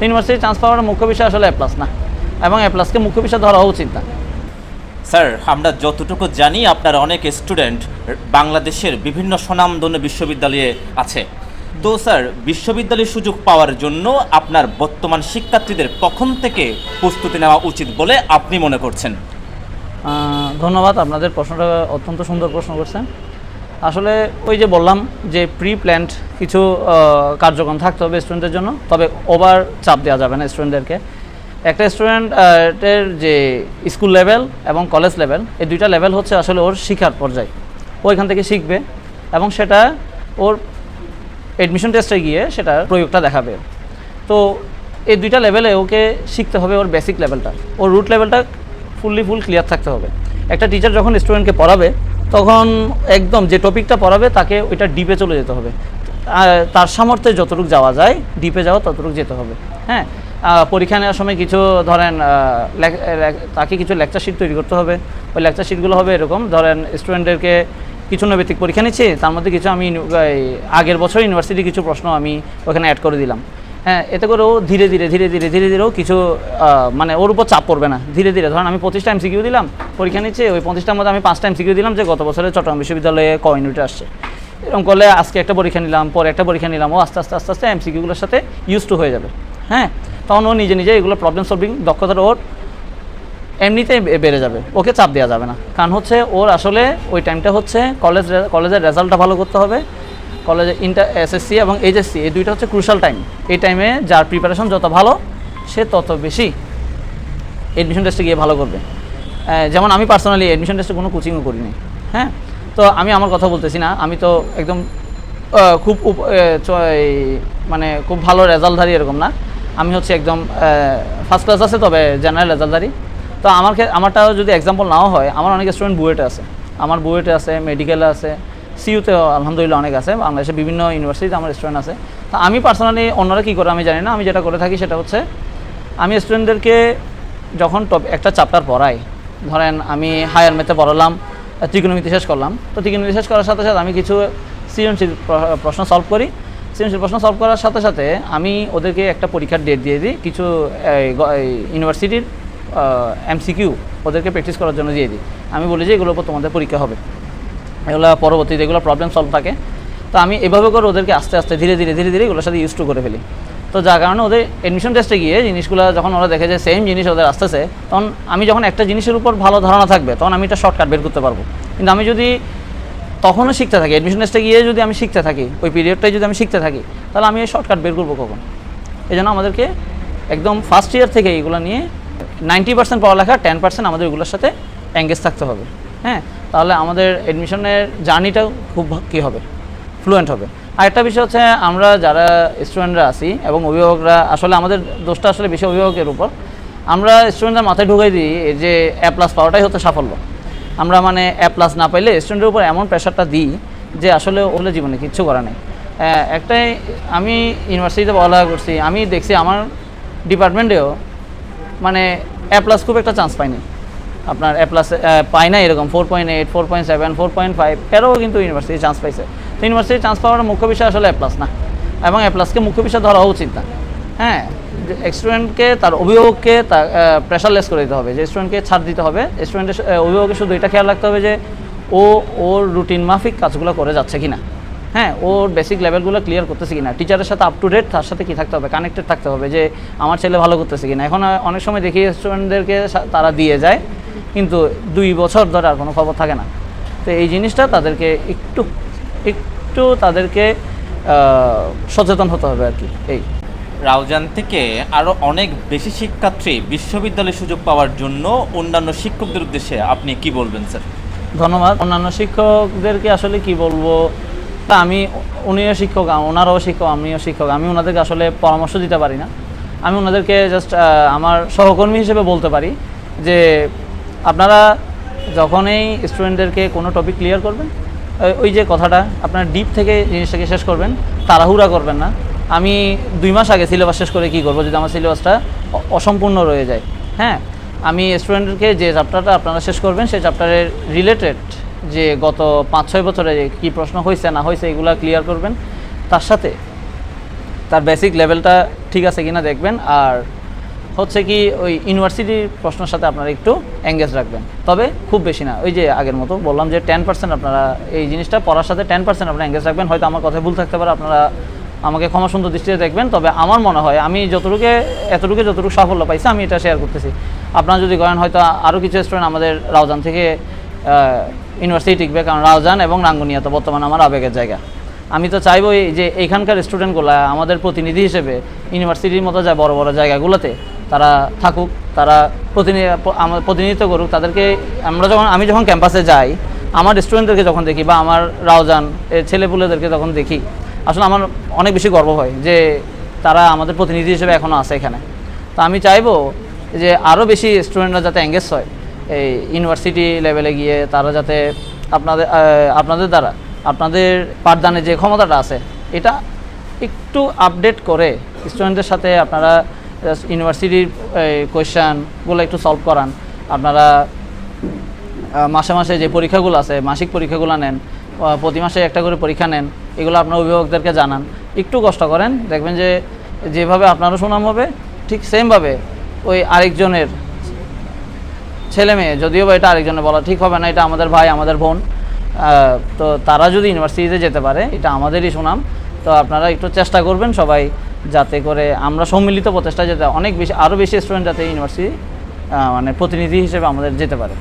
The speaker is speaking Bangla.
তো ইউনিভার্সিটি চান্স পাওয়ার মুখ্য বিষয় আসলে এ প্লাস না। এবং এ প্লাসকে মুখ্য বিষয় ধরা উচিত না স্যার আমরা যতটুকু জানি আপনার অনেক স্টুডেন্ট বাংলাদেশের বিভিন্ন স্বনামধন্য বিশ্ববিদ্যালয়ে আছে। তো স্যার বিশ্ববিদ্যালয়ের সুযোগ পাওয়ার জন্য আপনার বর্তমান শিক্ষার্থীদের কখন থেকে প্রস্তুতি নেওয়া উচিত বলে আপনি মনে করছেন? ধন্যবাদ আপনাদের প্রশ্নটা অত্যন্ত সুন্দর প্রশ্ন করছেন। আসলে ওই যে বললাম যে প্রি প্ল্যান্ড কিছু কার্যক্রম থাকতে হবে স্টুডেন্টদের জন্য, তবে ওভার চাপ দেওয়া যাবে না স্টুডেন্টদেরকে একটা স্টুডেন্টের যে স্কুল লেভেল এবং কলেজ লেভেল এই দুইটা লেভেল হচ্ছে আসলে ওর শিখার পর্যায়। ও এখান থেকে শিখবে এবং সেটা ওর এডমিশন টেস্টে গিয়ে সেটার প্রয়োগটা দেখাবে। তো এই দুইটা লেভেলে ওকে শিখতে হবে ওর বেসিক লেভেলটা ওর রুট লেভেলটা ফুললি ফুল ক্লিয়ার থাকতে হবে। একটা টিচার যখন স্টুডেন্টকে পড়াবে তখন একদম যে টপিকটা পড়াবে তাকে ওইটা ডিপে চলে যেতে হবে। তার সামর্থ্যে যতটুকু যাওয়া যায় ডিপে যাওয়া ততটুকু যেতে হবে। হ্যাঁ? পরীক্ষা নেওয়ার সময় কিছু ধরেন তাকে কিছু লেকচার শিট তৈরি করতে হবে। ওই লেকচার শিটগুলো হবে এরকম, ধরেন স্টুডেন্টদেরকে কিছু নৈতিক পরীক্ষা নিচ্ছি, তার মধ্যে কিছু আমি আগের বছর ইউনিভার্সিটি কিছু প্রশ্ন আমি ওখানে অ্যাড করে দিলাম। হ্যাঁ এতে করে ও ধীরে ধীরে ধীরে ধীরে ধীরে ধীরে ও কিছু মানে ওর উপর চাপ পড়বে না। ধীরে ধীরে, ধরেন আমি পঁচিশটা এমসিকিউ দিলাম পরীক্ষা নিচ্ছে, ওই পঁচিশটার মধ্যে আমি পাঁচটা এমসিকিউ দিলাম যে গত বছরে চট্টগ্রাম বিশ্ববিদ্যালয়ে ক ইউনিটে আসছে। এরকম করলে আজকে একটা পরীক্ষা নিলাম, পরে একটা পরীক্ষা নিলাম, ও আস্তে আস্তে আস্তে আস্তে এমসিকিউগুলোর সাথে ইউজ টু হয়ে যাবে। হ্যাঁ তখন ও নিজে নিজে এগুলো প্রবলেম সলভিং দক্ষতাটা ওর এমনিতেই বেড়ে যাবে। ওকে চাপ দেওয়া যাবে না। কারণ হচ্ছে ওর আসলে ওই টাইমটা হচ্ছে কলেজ কলেজের রেজাল্টটা ভালো করতে হবে কলেজে ইন্টার এসএসসি এবং এইচএসসি এই দুইটা হচ্ছে ক্রুশাল টাইম এই টাইমে যার প্রিপারেশন যত ভালো, সে তত বেশি এডমিশন টেস্টে গিয়ে ভালো করবে। যেমন আমি পার্সোনালি এডমিশন টেস্টে কোনো কোচিংও করিনি হ্যাঁ? তো আমি আমার কথা বলতেছি না, আমি তো একদম খুব মানে খুব ভালো রেজাল্টধারী এরকম না। আমি হচ্ছে একদম ফার্স্ট ক্লাস আছে তবে জেনারেল রেজাল্টধারী তো আমার আমারটাও যদি এক্সাম্পল নাও হয়, আমার অনেক স্টুডেন্ট বুয়েটে আছে। আমার বুয়েটে আছে মেডিকেলে আছে সিইউতে আলহামদুলিল্লাহ অনেক আছে, বাংলাদেশের বিভিন্ন ইউনিভার্সিটিতে আমার স্টুডেন্ট আছে। তো আমি পার্সোনালি অন্যরা কী করে আমি জানি না, আমি যেটা করে থাকি সেটা হচ্ছে, আমি স্টুডেন্টদেরকে যখন টপ একটা চ্যাপ্টার পড়াই ধরেন আমি হায়ার মেথে পড়ালাম ত্রিকোণমিতি শেষ করলাম। তো ত্রিকোণমিতি শেষ করার সাথে সাথে আমি কিছু সৃজনশীল প্রশ্ন সলভ করি। সৃজনশীল প্রশ্ন সলভ করার সাথে সাথে আমি ওদেরকে একটা পরীক্ষার ডেট দিয়ে দিই, কিছু ইউনিভার্সিটির এমসিকিউ ওদেরকে প্র্যাকটিস করার জন্য দিয়ে দিই। আমি বলি যে এগুলোর উপর তোমাদের পরীক্ষা হবে। এগুলো পরবর্তীতে এগুলো প্রবলেম সলভ থাকে। তো আমি এভাবে করে ওদেরকে আস্তে আস্তে, ধীরে ধীরে ধীরে ধীরে এগুলোর সাথে ইউজ টু করে ফেলি। তো যার কারণে ওদের এডমিশন টেস্টে গিয়ে জিনিসগুলো যখন ওরা দেখে যে সেম জিনিস ওদের আসতেছে, তখন আমি যখন একটা জিনিসের উপর ভালো ধারণা থাকবে, তখন আমি এটা শর্টকাট বের করতে পারব। কিন্তু আমি যদি তখনও শিখতে থাকি এডমিশন টেস্টে গিয়ে যদি আমি শিখতে থাকি, ওই পিরিয়ডটাই যদি আমি শিখতে থাকি, তাহলে আমি এই শর্টকাট বের করব কখন? এই জন্য আমাদেরকে একদম ফার্স্ট ইয়ার থেকে এগুলো নিয়ে নাইনটি পার্সেন্ট পড়ালেখা টেন পার্সেন্ট আমাদের এগুলোর সাথে এঙ্গেজ থাকতে হবে। হ্যাঁ? তাহলে আমাদের এডমিশনের জার্নিটাও খুব কী হবে? ফ্লুয়েন্ট হবে। আরেকটা বিষয় হচ্ছে, আমরা যারা স্টুডেন্টরা আছি এবং অভিভাবকরা, আসলে আমাদের দোষটা আসলে বেশি অভিভাবকের উপর। আমরা স্টুডেন্টদের মাথায় ঢুকাই দিই যে এ প্লাস পাওয়াটাই হচ্ছে সাফল্য। আমরা মানে এ প্লাস না পাইলে স্টুডেন্টের উপর এমন প্রেশারটা দিই যে আসলে ওগুলো জীবনে কিচ্ছু করা নেই। একটাই আমি ইউনিভার্সিটিতে পড়ালেখা করছি, আমি দেখছি আমার ডিপার্টমেন্টেও মানে এ প্লাস খুব একটা চান্স পাইনি। আপনার এ প্লাস পাই না এরকম four point eight four point seven four point five এরও কিন্তু ইউনিভার্সিটি চান্স পাইছে। ইউনিভার্সিটি চান্স পাওয়ার মুখ্য বিষয় আসলে এ প্লাস না। এবং এ প্লাসকে মুখ্য বিষয় ধরা উচিত না। হ্যাঁ স্টুডেন্টকে তার অভিভাবককে তার প্রেশারলেস করে দিতে হবে। যে স্টুডেন্টকে ছাড় দিতে হবে স্টুডেন্টের অভিভাবকের শুধু এটা খেয়াল রাখতে হবে যে ও, ওর রুটিন মাফিক কাজগুলো করে যাচ্ছে কি না হ্যাঁ ওর বেসিক লেভেলগুলো ক্লিয়ার করতেছে কিনা। টিচারের সাথে আপ টু ডেট তার সাথে কি থাকতে হবে? কানেক্টেড থাকতে হবে যে আমার ছেলে ভালো করতেছে কিনা। এখন অনেক সময় দেখি স্টুডেন্টদেরকে তারা দিয়ে যায়, কিন্তু দুই বছর ধরে আর কোনো খবর থাকে না। তো এই জিনিসটা তাদেরকে একটু একটু তাদেরকে সচেতন হতে হবে আর কি এই। রাউজান থেকে আরও অনেক বেশি শিক্ষার্থী বিশ্ববিদ্যালয়ে সুযোগ পাওয়ার জন্য অন্যান্য শিক্ষকদের উদ্দেশ্যে আপনি কি বলবেন স্যার? ধন্যবাদ। অন্যান্য শিক্ষকদেরকে আসলে কি বলব? তা আমি উনিও শিক্ষক ওনারাও শিক্ষক আমিও শিক্ষক। আমি ওনাদেরকে আসলে পরামর্শ দিতে পারি না। আমি ওনাদেরকে জাস্ট আমার সহকর্মী হিসেবে বলতে পারি যে আপনারা যখনই স্টুডেন্টদেরকে কোনো টপিক ক্লিয়ার করবেন ওই- যে কথাটা, আপনার ডিপ থেকে জিনিসটাকে শেষ করবেন, তাড়াহুড়া করবেন না। আমি দুই মাস আগে সিলেবাস শেষ করে কী করব, যদি আমার সিলেবাসটা অসম্পূর্ণ রয়ে যায়। হ্যাঁ আমি স্টুডেন্টকে যে চ্যাপ্টারটা আপনারা শেষ করবেন, সেই চ্যাপ্টারের রিলেটেড যে গত পাঁচ, ছয় বছরে কী প্রশ্ন হয়েছে, না হয়েছে, এগুলো ক্লিয়ার করবেন। তার সাথে তার বেসিক লেভেলটা ঠিক আছে কিনা দেখবেন, আর হচ্ছে কি ওই ইউনিভার্সিটির প্রশ্নের সাথে আপনারা একটু এঙ্গেজ রাখবেন। তবে খুব বেশি না, ওই যে আগের মতো বললাম যে টেন পার্সেন্ট আপনারা এই জিনিসটা পড়ার সাথে টেন পার্সেন্ট আপনারা এঙ্গেজ রাখবেন, হয়তো আমার কথায় ভুল থাকতে পারে, আপনারা আমাকে ক্ষমা সুন্দর দৃষ্টিতে দেখবেন, তবে আমার মনে হয় আমি যতটুকু, এতটুকু যতটুকু সাফল্য পাইছি, আমি এটা শেয়ার করতেছি। আপনারা যদি করেন, হয়তো আরও কিছু স্টুডেন্ট আমাদের রাউজান থেকে ইউনিভার্সিটি টিকবে, কারণ রাউজান এবং রাঙ্গুনিয়া তো বর্তমানে আমার আবেগের জায়গা। আমি তো চাইব এই যে এইখানকার স্টুডেন্টগুলো আমাদের প্রতিনিধি হিসেবে ইউনিভার্সিটির মতো যায় বড় বড় জায়গাগুলোতে তারা থাকুক, তারা প্রতিনি আমার প্রতিনিধিত্ব করুক, তাদেরকে আমরা যখন, আমি যখন ক্যাম্পাসে যাই, আমার স্টুডেন্টদেরকে যখন দেখি বা আমার রাওজান ছেলেপুলেদেরকে যখন দেখি, আসলে আমার অনেক বেশি গর্ব হয় যে তারা আমাদের প্রতিনিধি হিসেবে এখনও আছে এখানে। তো আমি চাইব যে আরও বেশি স্টুডেন্টরা যাতে এঙ্গেজ হয়, এই ইউনিভার্সিটি লেভেলে গিয়ে, তারা যাতে আপনাদের আপনাদের দ্বারা, আপনাদের পাঠদানের যে ক্ষমতাটা আছে, এটা একটু আপডেট করে স্টুডেন্টদের সাথে আপনারা ইউনিভার্সিটির কোয়েশ্চানগুলো একটু সলভ করান। আপনারা মাসে মাসে যে পরীক্ষাগুলো আছে, মাসিক পরীক্ষাগুলো নেন প্রতি মাসে একটা করে পরীক্ষা নেন, এগুলো আপনার অভিভাবকদেরকে জানান। একটু কষ্ট করেন, দেখবেন যে যেভাবে আপনারও সুনাম হবে, ঠিক সেমভাবে ওই আরেকজনের ছেলে মেয়ে, যদিও বা এটা আরেকজনে বলা ঠিক হবে না, এটা আমাদের ভাই, আমাদের বোন তো তারা যদি ইউনিভার্সিটিতে যেতে পারে, এটা আমাদেরই সুনাম। তো আপনারা একটু চেষ্টা করবেন সবাই যাতে করে আমরা সম্মিলিত প্রচেষ্টা যাতে অনেক বেশি আরও বেশি স্টুডেন্ট যাতে ইউনিভার্সিটি মানে প্রতিনিধি হিসেবে আমাদের যেতে পারে।